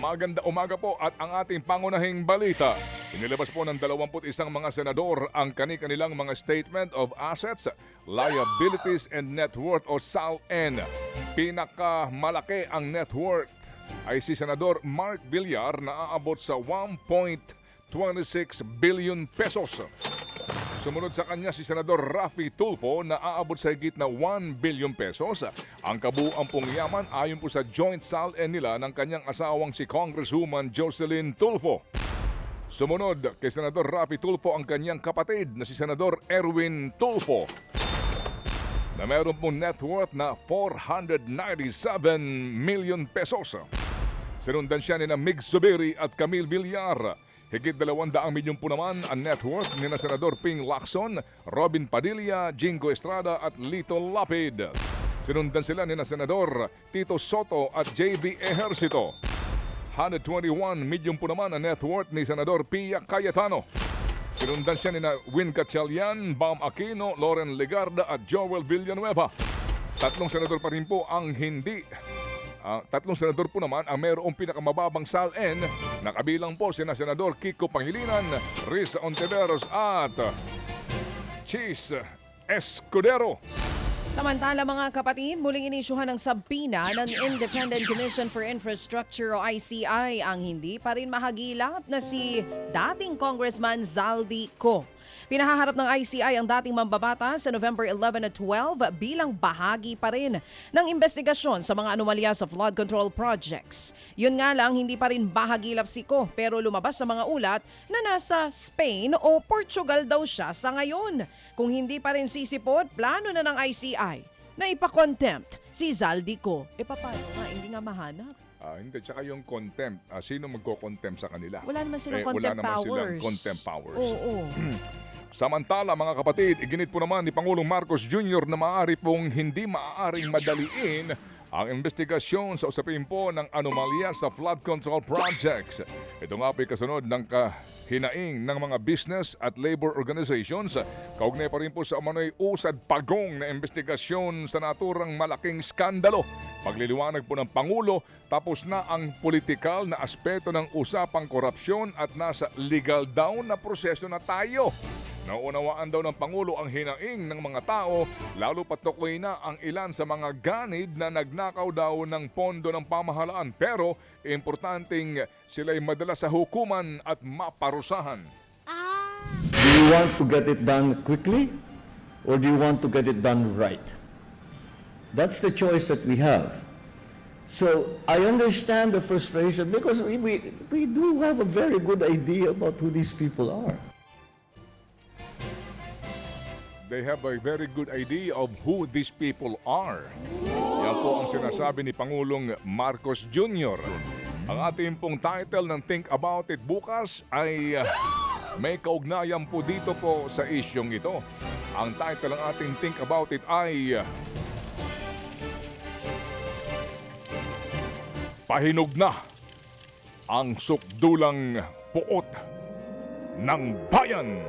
Maganda umaga po at ang ating pangunahing balita. Inilabas po ng 21 mga senador ang kani-kanilang mga Statement of Assets, Liabilities and Net Worth o SALN. Pinakamalaki ang net worth ay si Senador Mark Villar na aabot sa 1.26 billion pesos. Sumunod sa kanya si Senador Rafi Tulfo na aabot sa higit na 1 billion pesos. Ang kabuuan pong yaman ayon po sa joint SALN nila ng kanyang asawang si Congresswoman Jocelyn Tulfo. Sumunod kay Senador Rafi Tulfo ang kanyang kapatid na si Senador Erwin Tulfo na meron pong net worth na 497 million pesos. Sinundan siya ni na Mig Zubiri at Camille Villar. Higit 200 milyon po naman ang net worth ni na Senador Ping Lacson, Robin Padilla, Jingo Estrada at Lito Lapid. Sinundan sila ni na Senador Tito Soto at JB Ejercito. 121 milyon po naman ang net worth ni Senador Pia Cayetano. Sinundan siya ni na Win Gatchalian, Bam Aquino, Loren Legarda at Joel Villanueva. Tatlong senador pa rin po ang hindi Ah, tatlong senador po naman ang mayroong pinakamababang SALN na kabilang po sina Senador Kiko Pangilinan, Riz Ontiveros at Cheese Escudero. Samantala mga kapatid, muling inisyuhan ng sabina ng Independent Commission for Infrastructure o ICI ang hindi pa rin mahagilap na si dating Congressman Zaldi Co. Pinahaharap ng ICI ang dating mambabata sa November 11 at 12 bilang bahagi pa rin ng investigasyon sa mga anomalya sa flood control projects. Yun nga lang, hindi pa rin bahagilap si Ko pero lumabas sa mga ulat na nasa Spain o Portugal daw siya sa ngayon. Kung hindi pa rin sisipot, plano na ng ICI na ipakontempt si Zaldi Ko. E paano nga, hindi nga mahanap. Ah, hindi, tsaka yung contempt. Ah, sino magko-contempt sa kanila? Wala naman silang Eh, wala contempt naman silang powers. contempt powers. Oo. Samantala mga kapatid, iginit po naman ni Pangulong Marcos Jr. na maaari pong hindi maaaring madaliin ang investigasyon sa usapin po ng anomalya sa flood control projects. Ito nga po'y kasunod ng kahinaing ng mga business at labor organizations. Kaugnay pa rin po sa umano'y usad pagong na investigasyon sa naturang malaking skandalo. Pagliliwanag po ng Pangulo, tapos na ang politikal na aspeto ng usapang korupsyon at nasa legal down na proseso na tayo. Naunawaan daw ng Pangulo ang hinaing ng mga tao, lalo patukoy na ang ilan sa mga ganid na nagnakaw daw ng pondo ng pamahalaan. Pero importanteng sila'y madala sa hukuman at maparusahan. Do you want to get it done quickly or do you want to get it done right? That's the choice that we have. So I understand the frustration because we, we, we do have a very good idea about who these people are. They have a very good idea of who these people are. Yan po ang sinasabi ni Pangulong Marcos Jr. Ang ating pong title ng Think About It bukas ay uh, may kaugnayan po dito po sa isyong ito. Ang title ng ating Think About It ay uh, Pahinog na ang sukdulang puot ng bayan.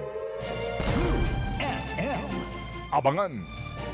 Abangan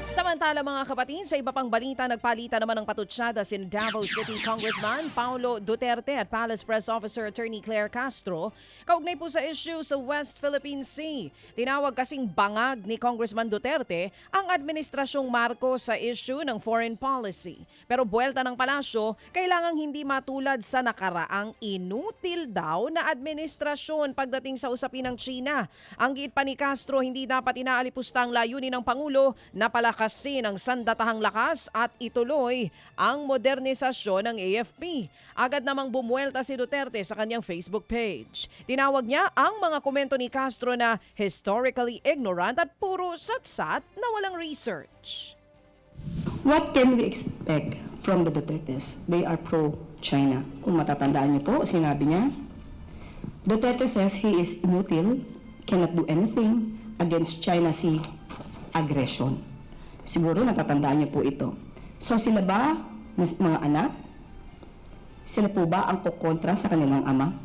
Samantala mga kapatid, sa iba pang balita, nagpalita naman ng patutsyada si Davao City Congressman Paulo Duterte at Palace Press Officer Attorney Claire Castro kaugnay po sa issue sa West Philippine Sea. Tinawag kasing bangag ni Congressman Duterte ang Administrasyong Marcos sa issue ng foreign policy. Pero buwelta ng palasyo, kailangang hindi matulad sa nakaraang inutil daw na administrasyon pagdating sa usapin ng China. Ang giit pa ni Castro, hindi dapat inaalipusta ang layunin ng Pangulo na palakasin ang sandatahang lakas at ituloy ang modernisasyon ng AFP. Agad namang bumuelta si Duterte sa kanyang Facebook page. Tinawag niya ang mga komento ni Castro na historically ignorant at puro satsat na walang research. What can we expect from the Dutertes? They are pro-China. Kung matatandaan niyo po, sinabi niya, Duterte says he is inutil, cannot do anything against China Sea aggression. Siguro natatandaan niyo po ito. So sila ba, mga anak, sila po ba ang kukontra sa kanilang ama?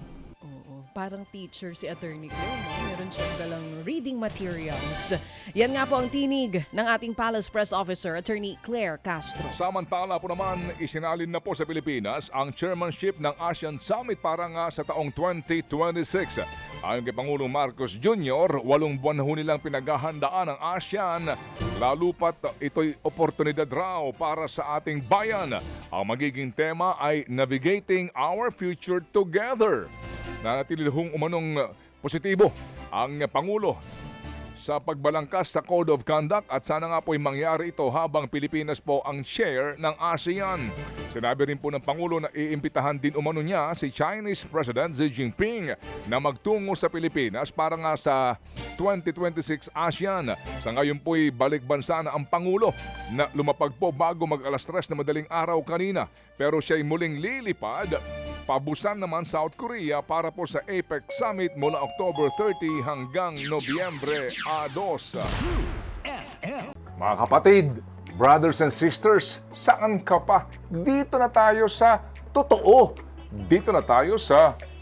Oo, parang teacher si Attorney Claire. Meron siyang dalang reading materials. Yan nga po ang tinig ng ating Palace Press Officer, Attorney Claire Castro. Samantala po naman, isinalin na po sa Pilipinas ang chairmanship ng ASEAN Summit para nga sa taong 2026. Ayon kay Pangulong Marcos Jr., walong buwan ho nilang pinaghahandaan ng ASEAN, lalo pat ito'y oportunidad raw para sa ating bayan. Ang magiging tema ay Navigating Our Future Together. Nanatili hong umanong positibo ang Pangulo sa pagbalangkas sa Code of Conduct at sana nga po'y mangyari ito habang Pilipinas po ang share ng ASEAN. Sinabi rin po ng Pangulo na iimbitahan din umano niya si Chinese President Xi Jinping na magtungo sa Pilipinas para nga sa 2026 ASEAN. Sa ngayon po'y balik bansa na ang Pangulo na lumapag po bago mag alas 3 na madaling araw kanina. Pero siya'y muling lilipad Pabusan naman South Korea para po sa APEC Summit mula October 30 hanggang Nobyembre 2. Mga kapatid, brothers and sisters, saan ka pa? Dito na tayo sa totoo. Dito na tayo sa